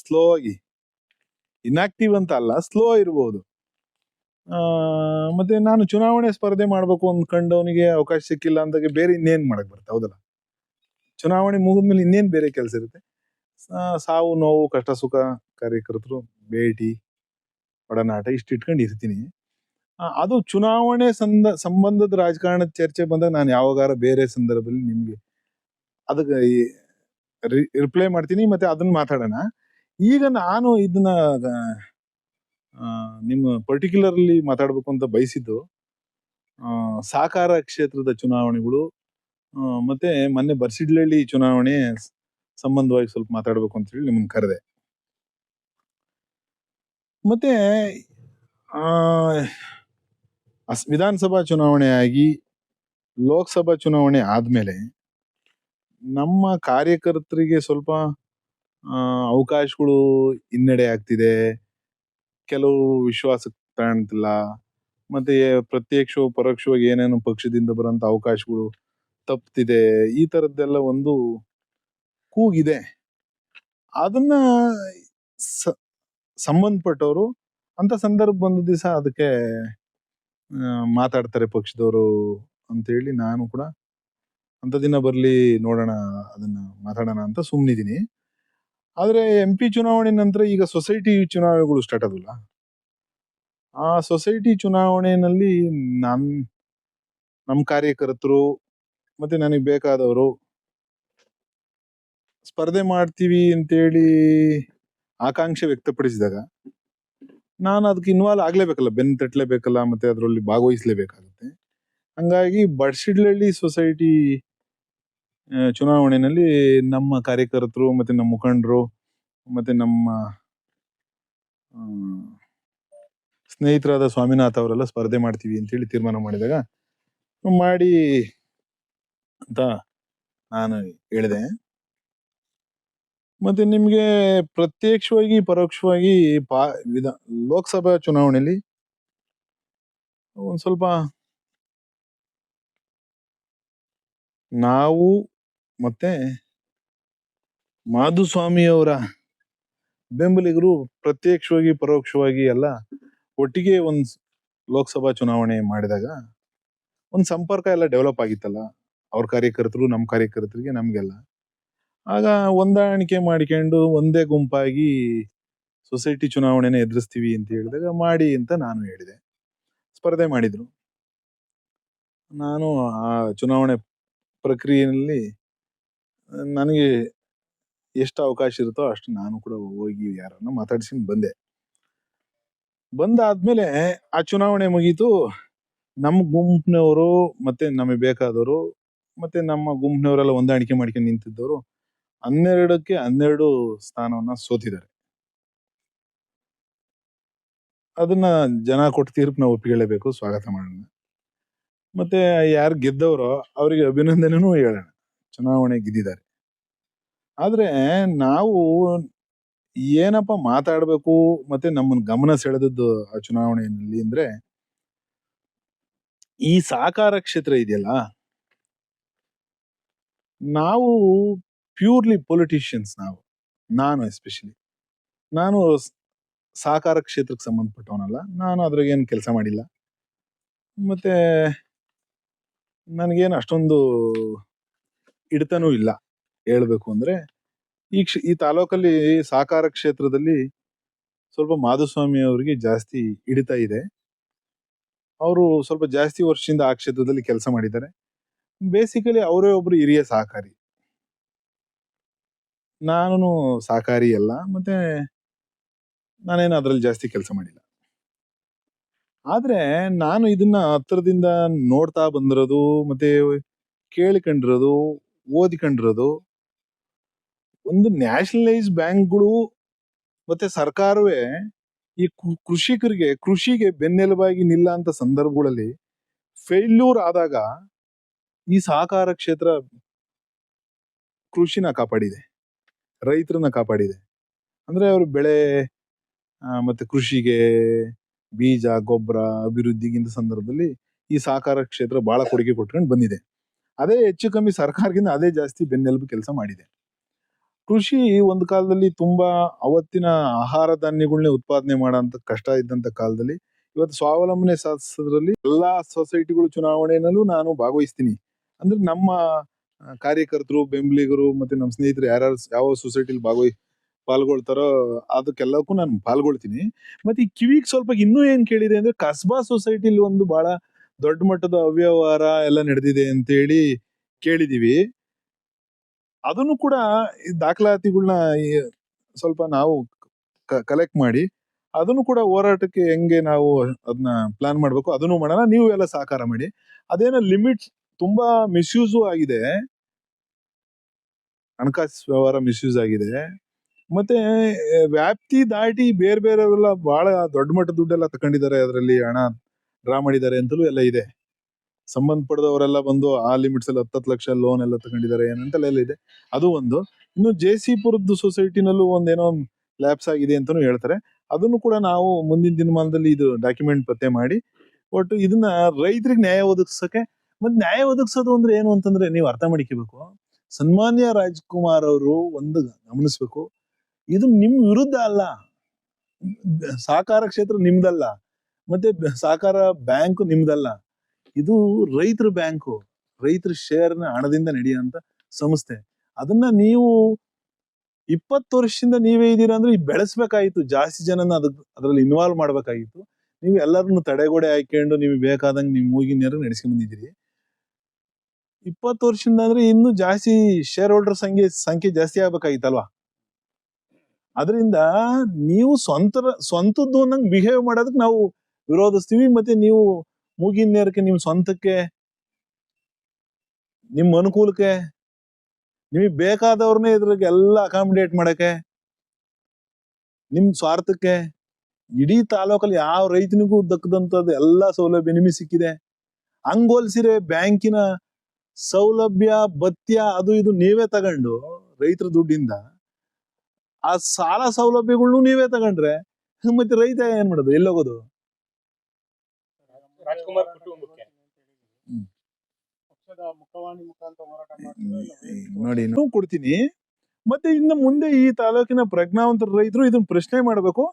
ಸ್ಲೋ ಆಗಿ. ಇನ್ಆಕ್ಟಿವ್ ಅಂತ ಅಲ್ಲ ಸ್ಲೋ ಇರ್ಬೋದು. ಮತ್ತೆ ನಾನು ಚುನಾವಣೆ ಸ್ಪರ್ಧೆ ಮಾಡ್ಬೇಕು ಅಂದ್ಕೊಂಡವನಿಗೆ ಅವಕಾಶ ಸಿಕ್ಕಿಲ್ಲ ಅಂದಾಗ ಬೇರೆ ಇನ್ನೇನ್ ಮಾಡಕ್ ಬರ್ತಾ ಹೌದಲ್ಲ? ಚುನಾವಣೆ ಮುಗಿದ್ಮೇಲೆ ಇನ್ನೇನು ಬೇರೆ ಕೆಲಸ ಇರುತ್ತೆ? ಸಾವು, ನೋವು, ಕಷ್ಟ, ಸುಖ ಕಾರ್ಯಕರ್ತರು, ಭೇಟಿ, ಒಡನಾಟ ಇಷ್ಟು ಇಟ್ಕೊಂಡು ಇರ್ತೀನಿ. ಅದು ಚುನಾವಣೆ ಸಂದ, ಸಂಬಂಧದ ರಾಜಕಾರಣದ ಚರ್ಚೆ ಬಂದಾಗ ನಾನು ಯಾವಾಗಾರ ಬೇರೆ ಸಂದರ್ಭದಲ್ಲಿ ನಿಮಗೆ ಅದಕ್ಕೆ ರಿಪ್ಲೈ ಮಾಡ್ತೀನಿ ಮತ್ತೆ ಅದನ್ನ ಮಾತಾಡೋಣ. ಈಗ ನಾನು ಇದನ್ನ ನಿಮ್ಮ ಪರ್ಟಿಕ್ಯುಲರ್ಲಿ ಮಾತಾಡ್ಬೇಕು ಅಂತ ಬಯಸಿದ್ದು ಸಹಕಾರ ಕ್ಷೇತ್ರದ ಚುನಾವಣೆಗಳು ಮತ್ತೆ ಮೊನ್ನೆ ಬರ್ಸಿಡ್ಲಹಳ್ಳಿ ಚುನಾವಣೆ ಸಂಬಂಧವಾಗಿ ಸ್ವಲ್ಪ ಮಾತಾಡ್ಬೇಕು ಅಂತ ಹೇಳಿ ನಿಮ್ಮನ್ನ ಕರೆದೆ. ಮತ್ತೆ, ಆ ವಿಧಾನಸಭಾ ಚುನಾವಣೆ ಆಗಿ ಲೋಕಸಭಾ ಚುನಾವಣೆ ಆದ್ಮೇಲೆ ನಮ್ಮ ಕಾರ್ಯಕರ್ತರಿಗೆ ಸ್ವಲ್ಪ ಅವಕಾಶಗಳು ಹಿನ್ನಡೆ ಆಗ್ತಿದೆ. ಕೆಲವು ವಿಶ್ವಾಸ ಕಾಣ್ತಿಲ್ಲ ಮತ್ತೆ ಪ್ರತ್ಯಕ್ಷ ಪರೋಕ್ಷವಾಗಿ ಏನೇನು ಪಕ್ಷದಿಂದ ಬರೋಂಥ ಅವಕಾಶಗಳು ತಪ್ತಿದೆ, ಈ ತರದ್ದೆಲ್ಲ ಒಂದು ಕೂಗಿದೆ. ಅದನ್ನ ಸಂಬಂಧಪಟ್ಟವರು ಅಂತ ಸಂದರ್ಭ ಬಂದ ದಿವಸ ಅದಕ್ಕೆ ಮಾತಾಡ್ತಾರೆ ಪಕ್ಷದವರು ಅಂತ ಹೇಳಿ ನಾನು ಕೂಡ ಅಂತ ದಿನ ಬರಲಿ ನೋಡೋಣ, ಅದನ್ನ ಮಾತಾಡೋಣ ಅಂತ ಸುಮ್ಮನಿದ್ದೀನಿ ಆದರೆ ಎಂ ಪಿ ಚುನಾವಣೆ ನಂತರ ಈಗ ಸೊಸೈಟಿ ಚುನಾವಣೆಗಳು ಸ್ಟಾರ್ಟ್ ಆದಲ್ಲ. ಆ ಸೊಸೈಟಿ ಚುನಾವಣೆಯಲ್ಲಿ ನಾನು ನಮ್ಮ ಕಾರ್ಯಕರ್ತರು ಮತ್ತೆ ನನಗೆ ಬೇಕಾದವರು ಸ್ಪರ್ಧೆ ಮಾಡ್ತೀವಿ ಅಂತೇಳಿ ಆಕಾಂಕ್ಷೆ ವ್ಯಕ್ತಪಡಿಸಿದಾಗ ನಾನು ಅದಕ್ಕೆ ಇನ್ವಾಲ್ವ್ ಆಗಲೇಬೇಕಲ್ಲ ಬೆನ್ ತಟ್ಟಲೇಬೇಕಲ್ಲ ಮತ್ತೆ ಅದರಲ್ಲಿ ಭಾಗವಹಿಸಲೇಬೇಕಾಗುತ್ತೆ. ಹಂಗಾಗಿ ಬಡ್ಸಿಡ್ಲಳ್ಳಿ ಸೊಸೈಟಿ ಚುನಾವಣೆಯಲ್ಲಿ ನಮ್ಮ ಕಾರ್ಯಕರ್ತರು ಮತ್ತೆ ನಮ್ಮ ಮುಖಂಡರು ಮತ್ತೆ ನಮ್ಮ ಸ್ನೇಹಿತರಾದ ಸ್ವಾಮಿನಾಥ್ ಅವರೆಲ್ಲ ಸ್ಪರ್ಧೆ ಮಾಡ್ತೀವಿ ಅಂತ ಹೇಳಿ ತೀರ್ಮಾನ ಮಾಡಿದಾಗ, ಮಾಡಿ ಅಂತ ನಾನು ಹೇಳಿದೆ. ಮತ್ತೆ ನಿಮ್ಗೆ ಪ್ರತ್ಯಕ್ಷವಾಗಿ, ಪರೋಕ್ಷವಾಗಿ ಪಾ, ವಿಧ, ಲೋಕಸಭಾ ಚುನಾವಣೆಯಲ್ಲಿ ಒಂದ್ ಸ್ವಲ್ಪ ನಾವು ಮತ್ತೆ ಮಾಧುಸ್ವಾಮಿ ಅವರ ಬೆಂಬಲಿಗರು ಪ್ರತ್ಯಕ್ಷವಾಗಿ, ಪರೋಕ್ಷವಾಗಿ ಎಲ್ಲ ಒಟ್ಟಿಗೆ ಒಂದ್ ಲೋಕಸಭಾ ಚುನಾವಣೆ ಮಾಡಿದಾಗ ಒಂದ್ ಸಂಪರ್ಕ ಎಲ್ಲ ಡೆವಲಪ್ ಆಗಿತ್ತಲ್ಲ. ಅವ್ರ ಕಾರ್ಯಕರ್ತರು ನಮ್ಮ ಕಾರ್ಯಕರ್ತರಿಗೆ ನಮಗೆಲ್ಲ. ಆಗ ಹೊಂದಾಣಿಕೆ ಮಾಡಿಕೊಂಡು ಒಂದೇ ಗುಂಪಾಗಿ ಸೊಸೈಟಿ ಚುನಾವಣೆನ ಎದುರಿಸ್ತೀವಿ ಅಂತ ಹೇಳಿದಾಗ ಮಾಡಿ ಅಂತ ನಾನು ಹೇಳಿದೆ. ಸ್ಪರ್ಧೆ ಮಾಡಿದ್ರು. ನಾನು ಆ ಚುನಾವಣೆ ಪ್ರಕ್ರಿಯೆಯಲ್ಲಿ ನನಗೆ ಎಷ್ಟು ಅವಕಾಶ ಇರುತ್ತೋ ಅಷ್ಟು ನಾನು ಕೂಡ ಹೋಗಿ ಯಾರನ್ನ ಮಾತಾಡಿಸಿ ಬಂದೆ. ಬಂದಾದ್ಮೇಲೆ ಆ ಚುನಾವಣೆ ಮುಗೀತು. ನಮ್ಮ ಗುಂಪಿನವರು ಮತ್ತೆ ನಮಗೆ ಬೇಕಾದವರು ಮತ್ತೆ ನಮ್ಮ ಗುಂಪಿನವರೆಲ್ಲ ಹೊಂದಾಣಿಕೆ ಮಾಡ್ಕೊಂಡು ನಿಂತಿದ್ದವರು ಹನ್ನೆರಡಕ್ಕೆ ಹನ್ನೆರಡು ಸ್ಥಾನವನ್ನ ಸೋತಿದ್ದಾರೆ. ಅದನ್ನ ಜನ ಕೊಟ್ಟ ತೀರ್ಪನ್ನ ಒಪ್ಪಿಕೊಳ್ಳೇಬೇಕು ಸ್ವಾಗತ ಮಾಡೋಣ. ಮತ್ತೆ ಯಾರು ಗೆದ್ದವರೋ ಅವರಿಗೆ ಅಭಿನಂದನೆನೂ ಹೇಳೋಣ. ಚುನಾವಣೆ ಗೆದ್ದಿದ್ದಾರೆ. ಆದ್ರೆ ನಾವು ಏನಪ್ಪ ಮಾತಾಡಬೇಕು ಮತ್ತೆ ನಮ್ಮನ್ನ ಗಮನ ಸೆಳೆದದ್ದು ಆ ಚುನಾವಣೆಯಲ್ಲಿ ಅಂದ್ರೆ ಈ ಸಾಕಾರ ಕ್ಷೇತ್ರ ಇದೆಯಲ್ಲ? ನಾವು ಪ್ಯೂರ್ಲಿ ಪೊಲಿಟಿಷಿಯನ್ಸ್ ನಾವು. ನಾನು ಎಸ್ಪೆಷಲಿ ನಾನು ಸಹಕಾರ ಕ್ಷೇತ್ರಕ್ಕೆ ಸಂಬಂಧಪಟ್ಟವನಲ್ಲ. ನಾನು ಅದ್ರಾಗೇನು ಕೆಲಸ ಮಾಡಿಲ್ಲ. ಮತ್ತೆ ನನಗೇನು ಅಷ್ಟೊಂದು ಹಿಡಿತನೂ ಇಲ್ಲ ಹೇಳಬೇಕು ಅಂದ್ರೆ, ಈ ಕ್ಷ, ಈ ತಾಲೂಕಲ್ಲಿ ಸಹಕಾರ ಕ್ಷೇತ್ರದಲ್ಲಿ ಸ್ವಲ್ಪ ಮಾಧುಸ್ವಾಮಿ ಅವರಿಗೆ ಜಾಸ್ತಿ ಹಿಡಿತ ಇದೆ. ಅವರು ಸ್ವಲ್ಪ ಜಾಸ್ತಿ ವರ್ಷದಿಂದ ಆ ಕ್ಷೇತ್ರದಲ್ಲಿ ಕೆಲಸ ಮಾಡಿದ್ದಾರೆ. ಬೇಸಿಕಲಿ ಅವರೇ ಒಬ್ರು ಹಿರಿಯ ಸಹಕಾರಿ. ನಾನು ಸಹಕಾರಿ ಅಲ್ಲ, ಮತ್ತೆ ನಾನೇನು ಅದ್ರಲ್ಲಿ ಜಾಸ್ತಿ ಕೆಲಸ ಮಾಡಿಲ್ಲ. ಆದ್ರೆ ನಾನು ಇದನ್ನ ಹತ್ರದಿಂದ ನೋಡ್ತಾ ಬಂದಿರೋದು, ಮತ್ತೆ ಕೇಳಿಕೊಂಡಿರೋದು, ಓದಿಕೊಂಡಿರೋದು, ಒಂದು ನ್ಯಾಷನಲೈಸ್ ಬ್ಯಾಂಕ್ಗಳು ಮತ್ತೆ ಸರ್ಕಾರವೇ ಈ ಕೃಷಿಕರಿಗೆ, ಕೃಷಿಗೆ ಬೆನ್ನೆಲುಬಾಗಿ ನಿಲ್ಲ ಅಂತ ಸಂದರ್ಭಗಳಲ್ಲಿ ಫೇಲ್ಯೂರ್ ಆದಾಗ ಈ ಸಹಕಾರ ಕ್ಷೇತ್ರ ಕೃಷಿನ ಕಾಪಾಡಿದೆ, ರೈತರನ್ನ ಕಾಪಾಡಿದೆ. ಅಂದ್ರೆ ಅವರು ಬೆಳೆ ಮತ್ತೆ ಕೃಷಿಗೆ ಬೀಜ, ಗೊಬ್ಬರ ಅಭಿವೃದ್ಧಿಗಿಂತ ಸಂದರ್ಭದಲ್ಲಿ ಈ ಸಹಕಾರ ಕ್ಷೇತ್ರ ಬಹಳ ಕೊಡುಗೆ ಕೊಟ್ಕೊಂಡು ಬಂದಿದೆ. ಅದೇ ಹೆಚ್ಚು ಕಮ್ಮಿ ಸರ್ಕಾರಕ್ಕಿಂತ ಅದೇ ಜಾಸ್ತಿ ಬೆನ್ನೆಲುಬು ಕೆಲಸ ಮಾಡಿದೆ. ಕೃಷಿ ಒಂದು ಕಾಲದಲ್ಲಿ ತುಂಬಾ ಅವತ್ತಿನ ಆಹಾರ ಧಾನ್ಯಗಳನ್ನೇ ಉತ್ಪಾದನೆ ಮಾಡೋಂಥ ಕಷ್ಟ ಇದ್ದಂತ ಕಾಲದಲ್ಲಿ ಇವತ್ತು ಸ್ವಾವಲಂಬನೆ ಸಾಧಿಸೋದ್ರಲ್ಲಿ ಎಲ್ಲಾ ಸೊಸೈಟಿಗಳು ಚುನಾವಣೆಯಲ್ಲೂ ನಾನು ಭಾಗವಹಿಸ್ತೀನಿ. ಅಂದ್ರೆ ನಮ್ಮ ಕಾರ್ಯಕರ್ತರು, ಬೆಂಬಲಿಗರು ಮತ್ತೆ ನಮ್ಮ ಸ್ನೇಹಿತರು ಯಾರ್ಯಾರು ಯಾವ ಸೊಸೈಟಿಲಿ ಭಾಗವಹಿ, ಪಾಲ್ಗೊಳ್ತಾರೋ ಅದಕ್ಕೆಲ್ಲಕ್ಕೂ ನಾನು ಪಾಲ್ಗೊಳ್ತೀನಿ. ಮತ್ತೆ ಈ ಕಿವಿಗೆ ಸ್ವಲ್ಪ ಇನ್ನೂ ಏನ್ ಕೇಳಿದೆ ಅಂದ್ರೆ ಕಸ್ಬಾ ಸೊಸೈಟಿಲಿ ಒಂದು ಬಹಳ ದೊಡ್ಡ ಮಟ್ಟದ ಅವ್ಯವಹಾರ ಎಲ್ಲ ನಡೆದಿದೆ ಅಂತ ಹೇಳಿ ಕೇಳಿದೀವಿ. ಅದನ್ನು ಕೂಡ ಈ ದಾಖಲಾತಿಗಳನ್ನ ಸ್ವಲ್ಪ ನಾವು ಕಲೆಕ್ಟ್ ಮಾಡಿ ಅದನ್ನು ಕೂಡ ಹೋರಾಟಕ್ಕೆ ಹೆಂಗೆ ನಾವು ಅದನ್ನ ಪ್ಲಾನ್ ಮಾಡಬೇಕು ಅದನ್ನು ಮಾಡೋಣ, ನೀವು ಎಲ್ಲ ಸಹಕಾರ ಮಾಡಿ. ಅದೇನೋ ಲಿಮಿಟ್ ತುಂಬಾ ಮಿಸ್ಯೂಸು ಆಗಿದೆ. ಹಣಕಾಸು ವ್ಯವಹಾರ ಮಿಸ್ಯೂಸ್ ಆಗಿದೆ. ಮತ್ತೆ ವ್ಯಾಪ್ತಿ ದಾಟಿ ಬೇರೆ ಬೇರೆಲ್ಲ ಬಹಳ ದೊಡ್ಡ ಮಟ್ಟ ದುಡ್ಡೆಲ್ಲ ತಕೊಂಡಿದ್ದಾರೆ ಅದರಲ್ಲಿ ಹಣ ಡ್ರಾ ಮಾಡಿದ್ದಾರೆ ಅಂತಲೂ ಎಲ್ಲ ಇದೆ. ಸಂಬಂಧಪಡದವರೆಲ್ಲ ಬಂದು ಆ ಲಿಮಿಟ್ಸ್ ಅಲ್ಲಿ ಹತ್ತತ್ತು ಲಕ್ಷ ಲೋನ್ ಎಲ್ಲ ತಗೊಂಡಿದ್ದಾರೆ ಏನಂತೆಲ್ಲ ಎಲ್ಲ ಇದೆ. ಅದು ಒಂದು. ಇನ್ನು ಜೆ ಸಿ ಸೊಸೈಟಿನಲ್ಲೂ ಒಂದೇನೋ ಲ್ಯಾಪ್ಸ್ ಆಗಿದೆ ಅಂತಾನು ಹೇಳ್ತಾರೆ. ಅದನ್ನು ಕೂಡ ನಾವು ಮುಂದಿನ ದಿನಮಾನದಲ್ಲಿ ಇದು ಡಾಕ್ಯುಮೆಂಟ್ ಪತ್ತೆ ಮಾಡಿ. ಒಟ್ಟು ಇದನ್ನ ರೈತರಿಗೆ ನ್ಯಾಯ ಒದಗಿಸಕ್ಕೆ ಮತ್ತೆ ನ್ಯಾಯ ಒದಗಿಸೋದು ಅಂದ್ರೆ ಏನು ಅಂತಂದ್ರೆ ನೀವು ಅರ್ಥ ಮಾಡಿಕೋಬೇಕು ಸನ್ಮಾನ್ಯ ರಾಜ್ಕುಮಾರ್ ಅವರು ಒಂದು ಗಮನಿಸ್ಬೇಕು. ಇದು ನಿಮ್ ವಿರುದ್ಧ ಅಲ್ಲ. ಸಹಕಾರ ಕ್ಷೇತ್ರ ನಿಮ್ದಲ್ಲ. ಮತ್ತೆ ಸಹಕಾರ ಬ್ಯಾಂಕ್ ನಿಮ್ದಲ್ಲ. ಇದು ರೈತರ ಬ್ಯಾಂಕು. ರೈತರ ಶೇರ್ನ ಹಣದಿಂದ ನಡೆಯುವಂತ ಸಂಸ್ಥೆ. ಅದನ್ನ ನೀವು ಇಪ್ಪತ್ತು ವರ್ಷದಿಂದ ನೀವೇ ಇದ್ದೀರಾ ಅಂದ್ರೆ ಬೆಳೆಸ್ಬೇಕಾಗಿತ್ತು ಜಾಸ್ತಿ ಜನನ ಅದ್ ಅದ್ರಲ್ಲಿ ಇನ್ವಾಲ್ವ್ ಮಾಡ್ಬೇಕಾಗಿತ್ತು ನೀವು ಎಲ್ಲರನ್ನು ತಡೆಗೋಡೆ ಹಾಕೊಂಡು ನೀವು ಬೇಕಾದಂಗೆ ನೀವು ಮೂಗಿನ ನೇರ ನಡೆಸ್ಕೊಂಡ್ ಬಂದಿದ್ದೀರಿ. ಇಪ್ಪತ್ತು ವರ್ಷದಿಂದ ಅಂದ್ರೆ ಇನ್ನು ಜಾಸ್ತಿ ಶೇರ್ ಹೋಲ್ಡರ್ ಸಂಖ್ಯೆ ಸಂಖ್ಯೆ ಜಾಸ್ತಿ ಆಗ್ಬೇಕಾಗಿತ್ತಲ್ವಾ? ಅದರಿಂದ ನೀವು ಸ್ವಂತ, ಸ್ವಂತದ್ದು ನಂಗೆ ಬಿಹೇವ್ ಮಾಡೋದಕ್ಕೆ ನಾವು ವಿರೋಧಿಸ್ತೀವಿ, ಮತ್ತೆ ನೀವು ಮೂಗಿನ ನೇರಕ್ಕೆ ನಿಮ್ ಸ್ವಂತಕ್ಕೆ, ನಿಮ್ ಅನುಕೂಲಕ್ಕೆ, ನಿಮಗೆ ಬೇಕಾದವ್ರನ್ನೇ ಇದ್ರಿಗೆ ಎಲ್ಲ ಅಕಾಮಿಡೇಟ್ ಮಾಡಕ್ಕೆ, ನಿಮ್ ಸ್ವಾರ್ಥಕ್ಕೆ, ಇಡೀ ತಾಲೂಕಲ್ಲಿ ಯಾವ ರೈತನಿಗೂ ದಕ್ಕದಂತದ್ದು ಎಲ್ಲಾ ಸೌಲಭ್ಯ ನಿಮಗೆ ಸಿಕ್ಕಿದೆ. ಹಂಗೋಲ್ಸಿರೆ ಬ್ಯಾಂಕಿನ ಸೌಲಭ್ಯ ಭತ್ಯ ಅದು ಇದು ನೀವೇ ತಗೊಂಡು ರೈತರ ದುಡ್ಡಿಂದ ಆ ಸಾಲ ಸೌಲಭ್ಯಗಳ್ನು ನೀವೇ ತಗೊಂಡ್ರೆ ಮತ್ತೆ ರೈತ ಏನ್ ಮಾಡೋದು? ಎಲ್ಲೋಗೋದು ರಾಜ್ಕುಮಾರ್ ಕುಟುಂಬಕ್ಕೆ. ನೋಡಿ ಕೊಡ್ತೀನಿ. ಮತ್ತೆ ಇನ್ನು ಮುಂದೆ ಈ ತಾಲೂಕಿನ ಪ್ರಜ್ಞಾವಂತ ರೈತರು ಇದನ್ನ ಪ್ರಶ್ನೆ ಮಾಡಬೇಕು.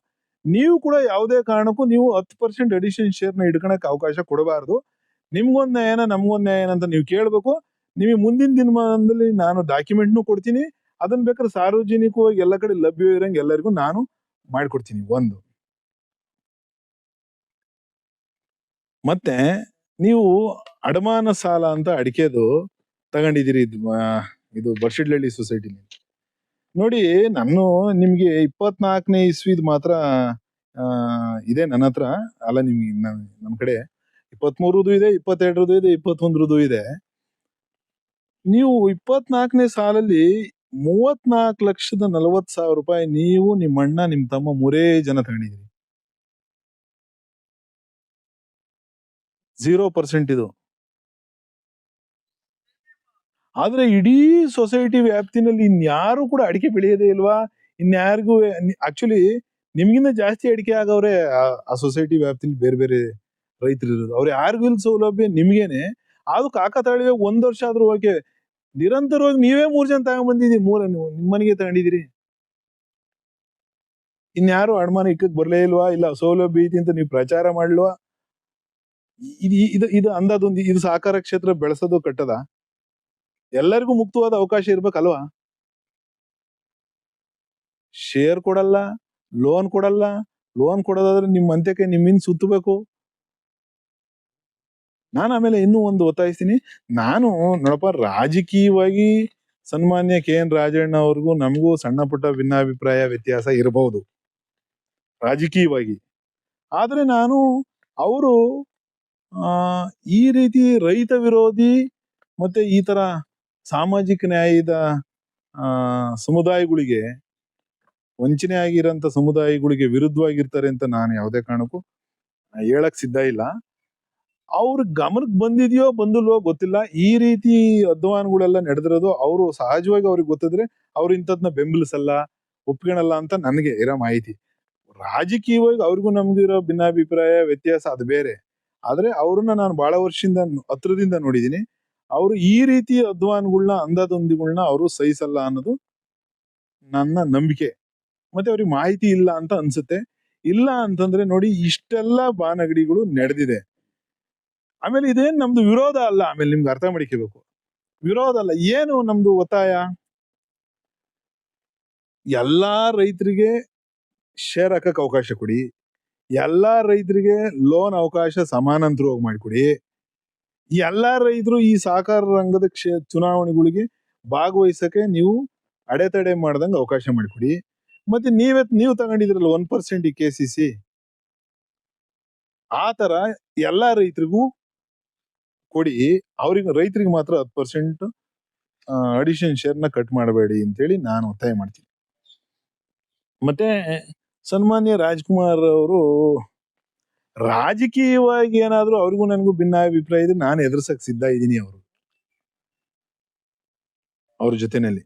ನೀವು ಕೂಡ ಯಾವುದೇ ಕಾರಣಕ್ಕೂ ನೀವು ಹತ್ತು ಪರ್ಸೆಂಟ್ ಅಡಿಷನ್ ಶೇರ್ನ ಹಿಡ್ಕೊಳಕ್ ಅವಕಾಶ ಕೊಡಬಾರ್ದು. ನಿಮ್ಗೊಂದ್ ನ್ಯಾಯನ, ನಮ್ಗೊಂದ್ ನ್ಯಾಯನ ಅಂತ ನೀವು ಕೇಳ್ಬೇಕು. ನಿಮಗೆ ಮುಂದಿನ ದಿನಮಾನದಲ್ಲಿ ನಾನು ಡಾಕ್ಯುಮೆಂಟ್ನು ಕೊಡ್ತೀನಿ. ಅದನ್ನ ಬೇಕಾದ್ರೆ ಸಾರ್ವಜನಿಕವಾಗಿ ಎಲ್ಲ ಕಡೆ ಲಭ್ಯ ಇರೋಂಗೆ ಎಲ್ಲರಿಗೂ ನಾನು ಮಾಡಿಕೊಡ್ತೀನಿ. ಒಂದು. ಮತ್ತೆ ನೀವು ಅಡಮಾನ ಸಾಲ ಅಂತ ಅಡಿಕೆದು ತಗೊಂಡಿದ್ದೀರಿ ಇದು ಇದು ಬರ್ಷಿಡ್ಲಳ್ಳಿ ಸೊಸೈಟಿಲಿ ನೋಡಿ, ನಾನು ನಿಮ್ಗೆ ಇಪ್ಪತ್ನಾಲ್ಕನೇ ಇಸ್ವಿದ್ ಮಾತ್ರ ಇದೆ ನನ್ನ ಹತ್ರ. ಅಲ್ಲ, ನಿಮ್ಗೆ ನನ್- ನಮ್ ಕಡೆ ಇಪ್ಪತ್ಮೂರದು ಇದೆ ಇಪ್ಪತ್ತೆರಡರದು ಇದೆ ಇಪ್ಪತ್ತೊಂದರದು ಇದೆ. ನೀವು ಇಪ್ಪತ್ನಾಲ್ಕನೇ ಸಾಲಲ್ಲಿ ಮೂವತ್ನಾಲ್ಕು ಲಕ್ಷದ ನಲವತ್ ಸಾವಿರ ರೂಪಾಯಿ ನೀವು ನಿಮ್ಮ ಅಣ್ಣ ನಿಮ್ ತಮ್ಮ ಮೂರೇ ಜನ ತಗೊಂಡಿದ್ದೀರಿ. ಝೀರೋ ಪರ್ಸೆಂಟ್ ಇದು. ಆದ್ರೆ ಇಡೀ ಸೊಸೈಟಿ ವ್ಯಾಪ್ತಿನಲ್ಲಿ ಇನ್ಯಾರು ಕೂಡ ಅಡಿಕೆ ಬೆಳೆಯೋದೇ ಇಲ್ವಾ? ಇನ್ಯಾರಿಗೂ ಆಕ್ಚುಲಿ ನಿಮ್ಗಿಂತ ಜಾಸ್ತಿ ಅಡಿಕೆ ಆಗವ್ರೆ ಆ- ಆ ಸೊಸೈಟಿ ವ್ಯಾಪ್ತಿಲಿ ಬೇರೆ ಬೇರೆ ರೈತರು ಇರೋದು. ಅವ್ರು ಯಾರಿಗೂ ಇಲ್ಲಿ ಸೌಲಭ್ಯ ನಿಮ್ಗೇನೆ. ಅದು ಕಾಕತಾಳಿವೆ ಒಂದ್ ವರ್ಷ ಆದ್ರೂ ಓಕೆ. ನಿರಂತರವಾಗಿ ನೀವೇ ಮೂರ್ ಜನ ತಗೊಂಡ್ಬಂದಿದ್ದೀರಿ ಮೂರ ನೀವು. ನಿಮ್ಮ ಮನೆಗೆ ತಗೊಂಡಿದ್ದೀರಿ. ಇನ್ಯಾರು ಅಡಮಾನ ಇಕ್ಕಕ್ಕೆ ಬರ್ಲೇ ಇಲ್ವಾ? ಇಲ್ಲ ಸೌಲಭ್ಯ ಐತಿ ಅಂತ ನೀವು ಪ್ರಚಾರ ಮಾಡ್ಲ್ವಾ? ಇದು ಇದು ಇದು ಅಂದಾದೊಂದು ಇದು ಸಹಕಾರ ಕ್ಷೇತ್ರ ಬೆಳೆಸೋದು ಕಟ್ಟದ? ಎಲ್ಲರಿಗೂ ಮುಕ್ತವಾದ ಅವಕಾಶ ಇರ್ಬೇಕಲ್ವಾ? ಶೇರ್ ಕೊಡಲ್ಲ, ಲೋನ್ ಕೊಡಲ್ಲ, ಲೋನ್ ಕೊಡೋದಾದ್ರೆ ನಿಮ್ಮ ಅಂತ್ಯಕ್ಕೆ ನಿಮ್ಮಿಂದ ಸುತ್ತಬೇಕು. ನಾನು ಆಮೇಲೆ ಇನ್ನೂ ಒಂದು ಒತ್ತಾಯಿಸ್ತೀನಿ. ನಾನು ನೋಡಪ್ಪ, ರಾಜಕೀಯವಾಗಿ ಸನ್ಮಾನ್ಯ ಕೆ. ಎನ್. ರಾಜಣ್ಣ ಅವ್ರಿಗೂ ನಮಗೂ ಸಣ್ಣ ಪುಟ್ಟ ಭಿನ್ನಾಭಿಪ್ರಾಯ, ವ್ಯತ್ಯಾಸ ಇರಬಹುದು ರಾಜಕೀಯವಾಗಿ. ಆದರೆ ನಾನು ಅವರು ಈ ರೀತಿ ರೈತ ವಿರೋಧಿ ಮತ್ತೆ ಈ ತರ ಸಾಮಾಜಿಕ ನ್ಯಾಯದ ಸಮುದಾಯಗಳಿಗೆ, ವಂಚನೆ ಆಗಿರೋಂಥ ಸಮುದಾಯಗಳಿಗೆ ವಿರುದ್ಧವಾಗಿರ್ತಾರೆ ಅಂತ ನಾನು ಯಾವುದೇ ಕಾರಣಕ್ಕೂ ಹೇಳಕ್ ಸಿದ್ಧ ಇಲ್ಲ. ಅವ್ರ ಗಮನಕ್ಕೆ ಬಂದಿದೆಯೋ ಬಂದಿಲ್ವೋ ಗೊತ್ತಿಲ್ಲ. ಈ ರೀತಿ ಅಧ್ವಾನಗಳೆಲ್ಲ ನಡೆದಿರೋದು ಅವರು ಸಹಜವಾಗಿ ಅವ್ರಿಗೆ ಗೊತ್ತಿದ್ರೆ ಅವ್ರು ಇಂಥದ್ನ ಬೆಂಬಲಿಸಲ್ಲ ಒಪ್ಕೊಳಲ್ಲ ಅಂತ ನನಗೆ ಇರೋ ಮಾಹಿತಿ. ರಾಜಕೀಯವಾಗಿ ಅವ್ರಿಗೂ ನಮ್ಗೂ ಇರೋ ಭಿನ್ನಾಭಿಪ್ರಾಯ, ವ್ಯತ್ಯಾಸ ಅದು ಬೇರೆ. ಆದ್ರೆ ಅವ್ರನ್ನ ನಾನು ಬಹಳ ವರ್ಷದಿಂದ ಹತ್ರದಿಂದ ನೋಡಿದ್ದೀನಿ ಅವರು ಈ ರೀತಿ ಅಧ್ವಾನಗಳನ್ನ ಅಂದಾದೊಂದಿಗಳನ್ನ ಅವರು ಸಹಿಸಲ್ಲ ಅನ್ನೋದು ನನ್ನ ನಂಬಿಕೆ. ಮತ್ತೆ ಅವ್ರಿಗೆ ಮಾಹಿತಿ ಇಲ್ಲ ಅಂತ ಅನ್ಸುತ್ತೆ. ಇಲ್ಲ ಅಂತಂದ್ರೆ ನೋಡಿ ಇಷ್ಟೆಲ್ಲ ಬಾನಗಡಿಗಳು ನಡೆದಿದೆ. ಆಮೇಲೆ ಇದೇನ್ ನಮ್ದು ವಿರೋಧ ಅಲ್ಲ? ಆಮೇಲೆ ನಿಮ್ಗೆ ಅರ್ಥ ಮಾಡಿಕೋಬೇಕು. ವಿರೋಧ ಅಲ್ಲ. ಏನು ನಮ್ದು ಒತ್ತಾಯ? ಎಲ್ಲಾ ರೈತರಿಗೆ ಶೇರ್ ಹಾಕಕ್ ಅವಕಾಶ ಕೊಡಿ. ಎಲ್ಲಾ ರೈತರಿಗೆ ಲೋನ್ ಅವಕಾಶ ಸಮಾನಾಂತರವಾಗಿ ಮಾಡಿಕೊಡಿ. ಎಲ್ಲಾ ರೈತರು ಈ ಸಹಕಾರ ರಂಗದ ಕ್ಷೇ, ಚುನಾವಣೆಗಳಿಗೆ ಭಾಗವಹಿಸಕ್ಕೆ ನೀವು ಅಡೆತಡೆ ಮಾಡ್ದಂಗೆ ಅವಕಾಶ ಮಾಡಿಕೊಡಿ. ಮತ್ತೆ ನೀವೇ ನೀವು ತಗೊಂಡಿದ್ರಲ್ಲ ಒನ್ ಪರ್ಸೆಂಟ್ ಈ ಕೆ ಸಿ ಸಿ ಆ ಎಲ್ಲಾ ರೈತರಿಗೂ ಕೊಡಿ, ಅವ್ರಿಗೆ ರೈತರಿಗೆ ಮಾತ್ರ ಹತ್ತು ಪರ್ಸೆಂಟ್ ಅಡಿಷನ್ ಶೇರ್ನ ಕಟ್ ಮಾಡಬೇಡಿ ಅಂತೇಳಿ ನಾನು ಒತ್ತಾಯ ಮಾಡ್ತೀನಿ. ಮತ್ತೆ, ಸನ್ಮಾನ್ಯ ರಾಜ್ಕುಮಾರ್ ಅವರು ರಾಜಕೀಯವಾಗಿ ಏನಾದರೂ ಅವ್ರಿಗೂ ನನಗೂ ಭಿನ್ನ ಅಭಿಪ್ರಾಯ ಇದೆ ನಾನು ಎದುರ್ಸಕ್ ಸಿದ್ಧ ಇದ್ದೀನಿ ಅವರು. ಅವ್ರ ಜೊತೆನಲ್ಲಿ.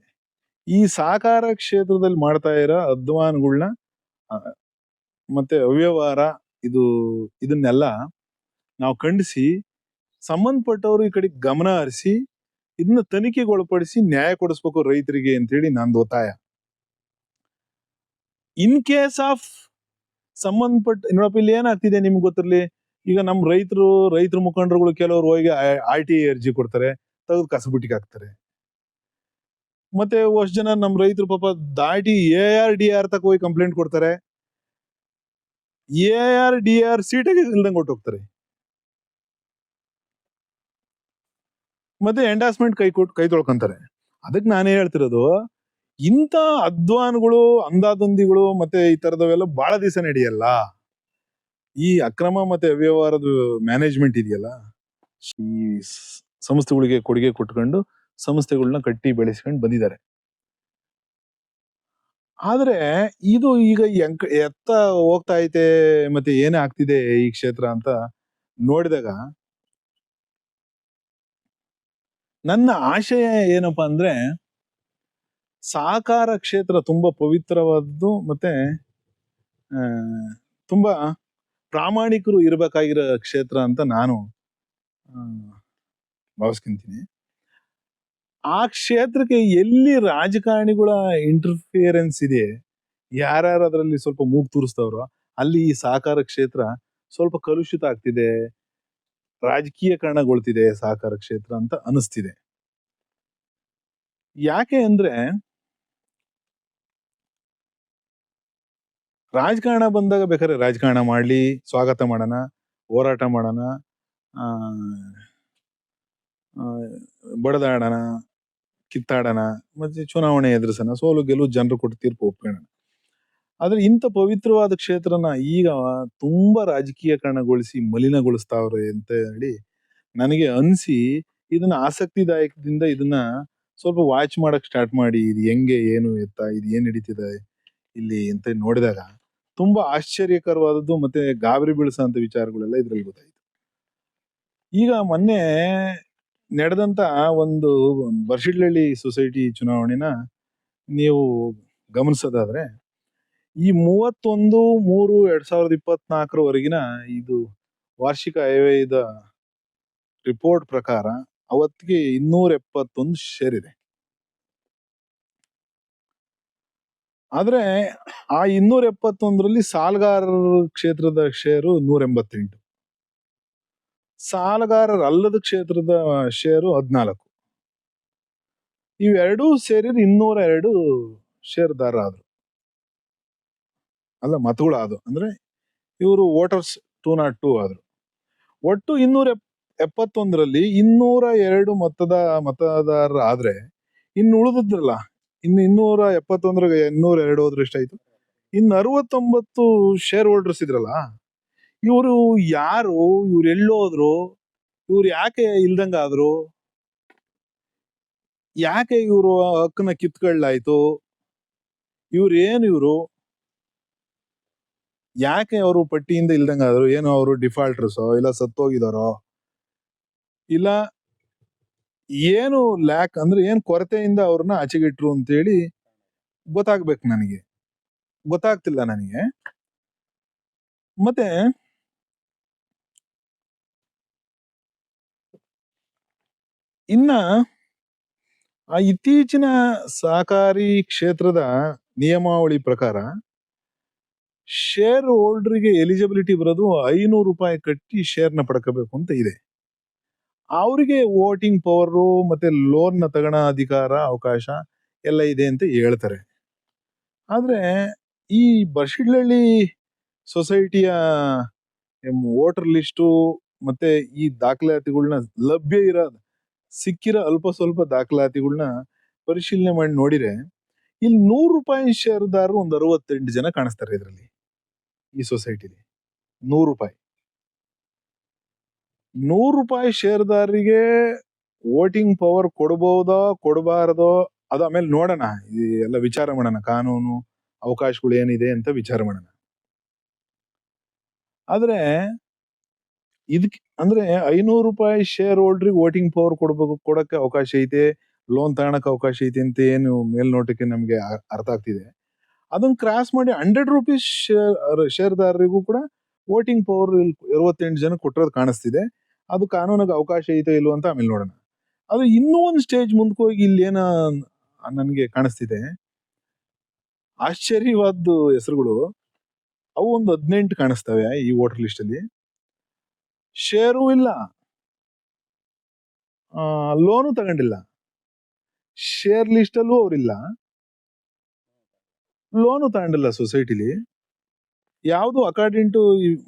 ಈ ಸಾಕಾರ ಕ್ಷೇತ್ರದಲ್ಲಿ ಮಾಡ್ತಾ ಇರೋ ಅಧ್ವಾನಗಳನ್ನ ಮತ್ತೆ ಅವ್ಯವಹಾರ, ಇದು, ಇದನ್ನೆಲ್ಲ ನಾವು ಖಂಡಿಸಿ ಸಂಬಂಧಪಟ್ಟವರು ಈ ಕಡೆ ಗಮನ ಹರಿಸಿ ಇದನ್ನ ತನಿಖೆಗೊಳಪಡಿಸಿ ನ್ಯಾಯ ಕೊಡಿಸ್ಬೇಕು ರೈತರಿಗೆ ಅಂತ ಹೇಳಿ ನಂದು ಒತ್ತಾಯ. ಇನ್ ಕೇಸ್ ಆಫ್ ಸಂಬಂಧಪಟ್ಟ, ನೋಡಪ್ಪ, ಇಲ್ಲಿ ಏನಾಗ್ತಿದೆ ನಿಮ್ಗೆ ಗೊತ್ತಿರಲಿ? ಈಗ ನಮ್ ರೈತರು, ರೈತರ ಮುಖಂಡರುಗಳು ಕೆಲವರು ಹೋಗಿ ಆರ್ ಟಿ ಅರ್ಜಿ ಕೊಡ್ತಾರೆ, ತೆಗೆದು ಕಸಬುಟ್ಟಿಗೆ ಹಾಕ್ತಾರೆ. ಮತ್ತೆ ಅಷ್ಟು ಜನ ನಮ್ ರೈತರು ಪಾಪ ದಾಟಿ ಎ ಆರ್ ಡಿ ಆರ್ ತಕ ಹೋಗಿ ಕಂಪ್ಲೇಂಟ್ ಕೊಡ್ತಾರೆ. ಎ ಆರ್ ಡಿ ಆರ್ ಸೀಟಾಗಿ ಇಲ್ದಂಗೆ ಹೊಟ್ಟೋಗ್ತಾರೆ ಮತ್ತೆ ಎಂಡಾಸ್ಮೆಂಟ್ ಕೈ ಕೊಟ್ಟು ಕೈ ತೊಳ್ಕೊಂತಾರೆ. ಅದಕ್ಕೆ ನಾನೇ ಹೇಳ್ತಿರೋದು, ಇಂಥ ಅಧ್ವಾನಗಳು ಅಂದಾದೊಂದಿಗಳು ಮತ್ತೆ ಈ ತರದವೆಲ್ಲ ಬಹಳ ದಿವಸ ನಡೆಯಲ್ಲ. ಈ ಅಕ್ರಮ ಮತ್ತೆ ಅವ್ಯವಹಾರದ ಮ್ಯಾನೇಜ್ಮೆಂಟ್ ಇದೆಯಲ್ಲ, ಈ ಸಂಸ್ಥೆಗಳಿಗೆ ಕೊಡುಗೆ ಕೊಟ್ಕೊಂಡು ಸಂಸ್ಥೆಗಳನ್ನ ಕಟ್ಟಿ ಬೆಳೆಸ್ಕೊಂಡು ಬಂದಿದ್ದಾರೆ. ಆದ್ರೆ ಇದು ಈಗ ಎತ್ತ ಹೋಗ್ತಾ ಐತೆ, ಮತ್ತೆ ಏನೇ ಆಗ್ತಿದೆ ಈ ಕ್ಷೇತ್ರ ಅಂತ ನೋಡಿದಾಗ ನನ್ನ ಆಶಯ ಏನಪ್ಪಾ ಅಂದ್ರೆ ಸಹಕಾರ ಕ್ಷೇತ್ರ ತುಂಬಾ ಪವಿತ್ರವಾದದ್ದು ಮತ್ತೆ ತುಂಬಾ ಪ್ರಾಮಾಣಿಕರು ಇರಬೇಕಾಗಿರೋ ಕ್ಷೇತ್ರ ಅಂತ ನಾನು ಭಾವಿಸ್ಕೊಂತೀನಿ. ಆ ಕ್ಷೇತ್ರಕ್ಕೆ ಎಲ್ಲಿ ರಾಜಕಾರಣಿಗಳ ಇಂಟರ್ಫಿಯರೆನ್ಸ್ ಇದೆ, ಯಾರ್ಯಾರು ಅದರಲ್ಲಿ ಸ್ವಲ್ಪ ಮೂಗ್ ತೂರಿಸ್ತವ್ರೋ ಅಲ್ಲಿ ಈ ಸಹಕಾರ ಕ್ಷೇತ್ರ ಸ್ವಲ್ಪ ಕಲುಷಿತ ಆಗ್ತಿದೆ. ರಾಜಕೀಯಕರಣಗೊಳ್ತಿದೆ ಸಹಕಾರ ಕ್ಷೇತ್ರ ಅಂತ ಅನಿಸ್ತಿದೆ. ಯಾಕೆ ಅಂದ್ರೆ ರಾಜಕಾರಣ ಬಂದಾಗ ಬೇಕಾದ್ರೆ ರಾಜಕಾರಣ ಮಾಡ್ಲಿ, ಸ್ವಾಗತ ಮಾಡೋಣ, ಹೋರಾಟ ಮಾಡೋಣ ಬಡದಾಡೋಣ, ಕಿತ್ತಾಡೋಣ, ಮತ್ತೆ ಚುನಾವಣೆ ಎದುರಿಸೋಣ, ಸೋಲು ಗೆಲುವು ಜನರು ಕೊಟ್ಟು ತೀರ್ಪು ಒಪ್ಕೊಳ್ಳೋಣ. ಆದ್ರೆ ಇಂಥ ಪವಿತ್ರವಾದ ಕ್ಷೇತ್ರನ ಈಗ ತುಂಬಾ ರಾಜಕೀಯಕರಣಗೊಳಿಸಿ ಮಲಿನಗೊಳಿಸ್ತಾವ್ರೆ ಅಂತ ಹೇಳಿ ನನಗೆ ಅನ್ಸಿ ಇದನ್ನ ಆಸಕ್ತಿದಾಯಕದಿಂದ ಇದನ್ನ ಸ್ವಲ್ಪ ವಾಚ್ ಮಾಡಕ್ ಸ್ಟಾರ್ಟ್ ಮಾಡಿ, ಇದು ಹೆಂಗೆ, ಏನು, ಎತ್ತ, ಇದು ಏನ್ ಹಿಡಿತಿದೆ ಇಲ್ಲಿ ಅಂತ ನೋಡಿದಾಗ ತುಂಬಾ ಆಶ್ಚರ್ಯಕರವಾದದ್ದು ಮತ್ತೆ ಗಾಬರಿ ಅಂತ ವಿಚಾರಗಳೆಲ್ಲ ಇದ್ರಲ್ಲಿ ಗೊತ್ತಾಯ್ತು. ಈಗ ಮೊನ್ನೆ ನಡೆದಂತ ಒಂದು ಬರ್ಷಿಡ್ಲಹಳ್ಳಿ ಸೊಸೈಟಿ ಚುನಾವಣೆನ ನೀವು ಗಮನಿಸೋದಾದ್ರೆ ಈ ಮೂವತ್ತೊಂದು, ಮೂರು, ಎರಡ್ ಸಾವಿರದ ಇಪ್ಪತ್ನಾಲ್ಕರವರೆಗಿನ ಇದು ವಾರ್ಷಿಕ ಆಯವ್ಯಯದ ರಿಪೋರ್ಟ್ ಪ್ರಕಾರ ಅವತ್ತಿಗೆ ಇನ್ನೂರ ಎಪ್ಪತ್ತೊಂದು ಶೇರ್ ಇದೆ. ಆದ್ರೆ ಆ ಇನ್ನೂರ ಎಪ್ಪತ್ತೊಂದರಲ್ಲಿ ಸಾಲಗಾರರ ಕ್ಷೇತ್ರದ ಶೇರು ನೂರ ಎಂಬತ್ತೆಂಟು ಸಾಲಗಾರರಲ್ಲದ ಕ್ಷೇತ್ರದ ಶೇರು ಹದಿನಾಲ್ಕು. ಇವೆರಡೂ ಸೇರಿದ ಇನ್ನೂರ ಎರಡು ಆದ್ರು ಅಲ್ಲ ಮತಗಳು ಅದು. ಅಂದ್ರೆ ಇವರು ವೋಟರ್ಸ್ ಟೂ ನಾಟ್ ಟೂ ಆದ್ರು. ಒಟ್ಟು ಇನ್ನೂರ ಎಪ್- ಎಪ್ಪತ್ತೊಂದರಲ್ಲಿ ಇನ್ನೂರ ಎರಡು ಮತದ ಮತದಾರರು ಆದ್ರೆ ಇನ್ನು ಉಳಿದಿದ್ರಲ್ಲ, ಇನ್ನು ಇನ್ನೂರ ಎಪ್ಪತ್ತೊಂದರಾಗ ಇನ್ನೂರ ಎರಡು ಹೋದ್ರೆ ಎಷ್ಟಾಯ್ತು? ಇನ್ನು ಅರವತ್ತೊಂಬತ್ತು ಶೇರ್ ಹೋಲ್ಡರ್ಸ್ ಇದ್ರಲ್ಲ, ಇವರು ಯಾರು, ಇವ್ರು ಎಲ್ಲೋದ್ರು, ಇವ್ರು ಯಾಕೆ ಇಲ್ದಂಗ ಆದ್ರು? ಯಾಕೆ ಇವರು ಹಕ್ಕನ್ನ ಕಿತ್ಕೊಳ್ಳಾಯ್ತು ಇವ್ರು ಏನು ಇವರು? ಯಾಕೆ ಅವರು ಪಟ್ಟಿಯಿಂದ ಇಲ್ದಂಗ ಆದ್ರು ಏನು ಅವರು ಡಿಫಾಲ್ಟರ್ಸೋ ಇಲ್ಲ ಸತ್ತೋಗಿದಾರೋ ಇಲ್ಲ, ಏನು ಲ್ಯಾಕ್ ಅಂದ್ರೆ ಏನ್ ಕೊರತೆಯಿಂದ ಅವ್ರನ್ನ ಆಚೆಗಿಟ್ರು ಅಂತೇಳಿ ಗೊತ್ತಾಗ್ಬೇಕು ನನಗೆ. ಗೊತ್ತಾಗ್ತಿಲ್ಲ ನನಗೆ. ಮತ್ತೆ, ಇನ್ನ ಆ ಇತ್ತೀಚಿನ ಸಹಕಾರಿ ಕ್ಷೇತ್ರದ ನಿಯಮಾವಳಿ ಪ್ರಕಾರ ಶೇರ್ ಹೋಲ್ಡ್ರಿಗೆ ಎಲಿಜಿಬಿಲಿಟಿ ಬರೋದು ಐನೂರು ರೂಪಾಯಿ ಕಟ್ಟಿ ಶೇರ್ನ ಪಡ್ಕೋಬೇಕು ಅಂತ ಇದೆ. ಅವರಿಗೆ ವೋಟಿಂಗ್ ಪವರ್ ಮತ್ತೆ ಲೋನ್ನ ತಗೋಣ ಅಧಿಕಾರ, ಅವಕಾಶ ಎಲ್ಲ ಇದೆ ಅಂತ ಹೇಳ್ತಾರೆ. ಆದ್ರೆ ಈ ಬಶಿಡ್ಲಹಳ್ಳಿ ಸೊಸೈಟಿಯ ವೋಟರ್ ಲಿಸ್ಟು ಮತ್ತೆ ಈ ದಾಖಲಾತಿಗಳನ್ನ ಲಭ್ಯ ಇರೋ, ಸಿಕ್ಕಿರೋ ಅಲ್ಪ ಸ್ವಲ್ಪ ದಾಖಲಾತಿಗಳನ್ನ ಪರಿಶೀಲನೆ ಮಾಡಿ ನೋಡಿದ್ರೆ, ಇಲ್ಲಿ ನೂರು ರೂಪಾಯಿ ಶೇರ್ದಾರರು ಒಂದು ಅರವತ್ತೆಂಟು ಜನ ಕಾಣಿಸ್ತಾರೆ ಇದರಲ್ಲಿ. ಈ ಸೊಸೈಟಿಲಿ. ನೂರು ರೂಪಾಯಿ. ನೂರು ರೂಪಾಯಿ ಶೇರ್ದಾರರಿಗೆ ವೋಟಿಂಗ್ ಪವರ್ ಕೊಡಬಹುದೋ ಕೊಡಬಾರದೋ ಅದು ಆಮೇಲೆ ನೋಡೋಣ ಎಲ್ಲ ವಿಚಾರ ಮಾಡೋಣ. ಕಾನೂನು, ಅವಕಾಶಗಳು ಏನಿದೆ ಅಂತ ವಿಚಾರ ಮಾಡೋಣ. ಆದ್ರೆ ಇದಕ್ಕೆ ಅಂದ್ರೆ ಐನೂರು ರೂಪಾಯಿ ಶೇರ್ ಹೋಲ್ಡ್ರಿಗೆ ವೋಟಿಂಗ್ ಪವರ್ ಕೊಡ್ಬೇಕು ಕೊಡಕ್ಕೆ ಅವಕಾಶ ಐತೆ, ಲೋನ್ ತಗೊಳಕ್ ಅವಕಾಶ ಐತೆ ಅಂತ ಏನು ಮೇಲ್ನೋಟಕ್ಕೆ ನಮ್ಗೆ ಅರ್ಥ ಆಗ್ತಿದೆ. ಅದನ್ನ ಕ್ರಾಸ್ ಮಾಡಿ ಹಂಡ್ರೆಡ್ ರುಪೀಸ್ ಶೇರ್ ಶೇರ್ದಾರರಿಗೂ ಕೂಡ ವೋಟಿಂಗ್ ಪವರ್ ಇರುವತ್ತೆಂಟು ಜನ ಕೊಟ್ಟಿರೋದು ಕಾಣಿಸ್ತಿದೆ. ಅದು ಕಾನೂನಿಗೆ ಅವಕಾಶ ಐತೋ ಇಲ್ವೋ ಅಂತ ಆಮೇಲೆ ನೋಡೋಣ. ಅದು ಇನ್ನೂ ಒಂದು ಸ್ಟೇಜ್ ಮುಂದಕ್ಕೆ ಹೋಗಿ ಇಲ್ಲಿ ಏನ ನನಗೆ ಕಾಣಿಸ್ತಿದೆ. ಆಶ್ಚರ್ಯವಾದ ಹೆಸರುಗಳು. ಅವು ಒಂದು ಹದಿನೆಂಟು ಕಾಣಿಸ್ತವೆ ಈ ವೋಟರ್ ಲಿಸ್ಟಲ್ಲಿ ಶೇರು ಇಲ್ಲ. ಲೋನು ತಗೊಂಡಿಲ್ಲ. ಶೇರ್ ಲಿಸ್ಟ್ ಅವರಿಲ್ಲ ಅವ್ರಿಲ್ಲ. ಲೋನು ತಗೊಂಡಿಲ್ಲ ಸೊಸೈಟಿಲಿ ಯಾವುದು ಅಕಾರ್ಡಿಂಗ್ ಟು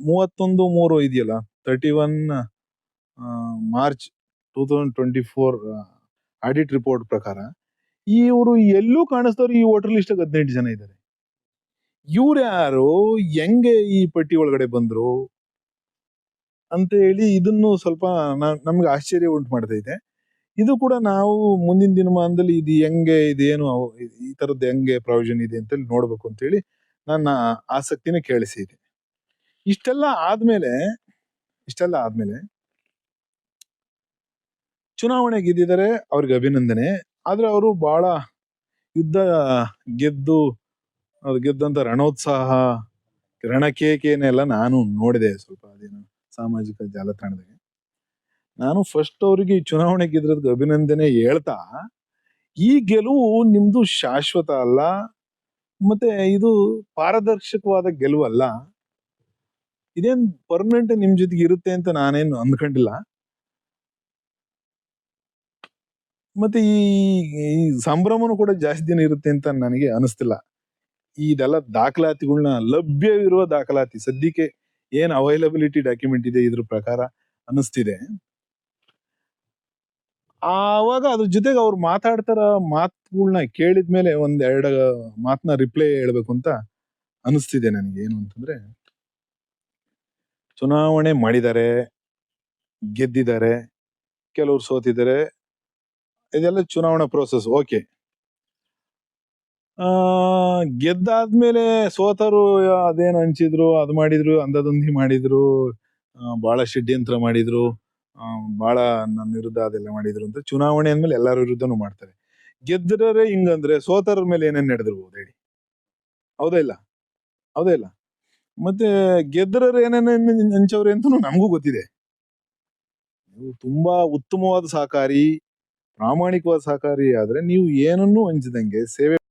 ಮೂವತ್ತೊಂದು, ಮೂರು ಇದೆಯಲ್ಲ thirty one March two thousand twenty four audit report ಪ್ರಕಾರ, ಇವರು ಎಲ್ಲೂ ಕಾಣಿಸ್ತವ್ರು ಈ ವೋಟರ್ ಲಿಸ್ಟ್ ಹದಿನೆಂಟು ಜನ ಇದ್ದಾರೆ ಇವ್ರು ಯಾರು, ಹೆಂಗೆ ಈ ಪಟ್ಟಿ ಒಳಗಡೆ ಬಂದ್ರು? ಅಂತ ಹೇಳಿ ಇದನ್ನು ಸ್ವಲ್ಪ ನಮಗೆ ಆಶ್ಚರ್ಯ ಉಂಟು ಮಾಡ್ತೈತೆ ಇದು ಕೂಡ ನಾವು ಮುಂದಿನ ದಿನಮಾನದಲ್ಲಿ ಇದು ಹೆಂಗೆ ಇದೇನು ಈ ತರದ್ದು ಹೆಂಗೆ ಪ್ರಾವಿಷನ್ ಇದೆ ಅಂತ ಹೇಳಿ ನೋಡ್ಬೇಕು ಅಂತ ಹೇಳಿ ನನ್ನ ಆಸಕ್ತಿನ ಕೇಳಿಸಿದೆ ಇಷ್ಟೆಲ್ಲ ಆದ್ಮೇಲೆ ಇಷ್ಟೆಲ್ಲ ಆದ್ಮೇಲೆ ಚುನಾವಣೆ ಗೆದ್ದಿದ್ದಾರೆ, ಅವ್ರಿಗೆ ಅಭಿನಂದನೆ. ಆದ್ರೆ ಅವರು ಬಹಳ ಯುದ್ಧ ಗೆದ್ದು ಅದು ಗೆದ್ದಂತ ರಣೋತ್ಸಾಹ, ರಣಕೇಕೆನೆಲ್ಲ ನಾನು ನೋಡಿದೆ ಸ್ವಲ್ಪ ಅದೇನು ಸಾಮಾಜಿಕ ಜಾಲತಾಣದಾಗ ನಾನು ಫಸ್ಟ್ ಅವರಿಗೆ ಈ ಚುನಾವಣೆ ಗೆದ್ರದ್ಗೆ ಅಭಿನಂದನೆ ಹೇಳ್ತಾ, ಈ ಗೆಲುವು ನಿಮ್ದು ಶಾಶ್ವತ ಅಲ್ಲ, ಮತ್ತೆ ಇದು ಪಾರದರ್ಶಕವಾದ ಗೆಲುವಲ್ಲ ಇದೇನ್ ಪರ್ಮನೆಂಟ್ ನಿಮ್ ಜೊತೆಗೆ ಇರುತ್ತೆ ಅಂತ ನಾನೇನು ಅಂದ್ಕೊಂಡಿಲ್ಲ. ಮತ್ತೆ ಈ ಈ ಸಂಭ್ರಮನು ಕೂಡ ಜಾಸ್ತಿ ದಿನ ಇರುತ್ತೆ ಅಂತ ನನಗೆ ಅನಿಸ್ತಿಲ್ಲ. ಇದೆಲ್ಲ ದಾಖಲಾತಿಗಳನ್ನ ಲಭ್ಯವಿರುವ ದಾಖಲಾತಿ. ಸದ್ಯಕ್ಕೆ ಏನ್ ಅವೈಲಬಿಲಿಟಿ ಡಾಕ್ಯುಮೆಂಟ್ ಇದೆ ಇದ್ರ ಪ್ರಕಾರ ಅನಿಸ್ತಿದೆ. ಆವಾಗ ಅದ್ರ ಜೊತೆಗೆ ಅವ್ರು ಮಾತಾಡ್ತಾರ ಮಾತುಗಳನ್ನ ಕೇಳಿದ್ಮೇಲೆ ಒಂದ್ ಎರಡು ಮಾತನ್ನ ರಿಪ್ಲೈ ಹೇಳ್ಬೇಕು ಅಂತ ಅನಿಸ್ತಿದೆ ನನಗೆ. ಏನು ಅಂತಂದ್ರೆ, ಚುನಾವಣೆ ಮಾಡಿದ್ದಾರೆ ಗೆದ್ದಿದ್ದಾರೆ ಕೆಲವ್ರು ಸೋತಿದ್ದಾರೆ ಇದೆಲ್ಲ ಚುನಾವಣಾ ಪ್ರೋಸೆಸ್ ಓಕೆ ಆ, ಗೆದ್ದಾದ್ಮೇಲೆ ಸೋತರು ಅದೇನು ಹಂಚಿದ್ರು ಅದು ಮಾಡಿದ್ರು, ಅಂದದೊಂದಿ ಮಾಡಿದ್ರು ಬಹಳ ಷಡ್ಯಂತ್ರ ಮಾಡಿದ್ರು. ಬಹಳ ನನ್ನ ವಿರುದ್ಧ ಅದೆಲ್ಲ ಮಾಡಿದ್ರು ಅಂತ ಚುನಾವಣೆ ಅಂದ್ಮೇಲೆ ಎಲ್ಲರ ವಿರುದ್ಧನೂ ಮಾಡ್ತಾರೆ. ಗೆದ್ದರೆ ಹಿಂಗಂದ್ರೆ ಸೋತರ ಮೇಲೆ ಏನೇನ್ ನಡೆದಿರ್ಬೋದು ಹೇಳಿ? ಹೌದಾ ಇಲ್ಲ? ಹೌದಾ ಇಲ್ಲ? ಮತ್ತೆ ಗೆದ್ದರರು ಏನೇನು ಹಂಚವ್ರೆ ಅಂತ ನಮಗೂ ಗೊತ್ತಿದೆ. ನೀವು ತುಂಬಾ ಉತ್ತಮವಾದ ಸಹಕಾರಿ, ಪ್ರಾಮಾಣಿಕವಾದ ಸಹಕಾರಿ ಆದ್ರೆ ನೀವು ಏನನ್ನೂ ಹಂಚದಂಗೆ ಸೇವೆ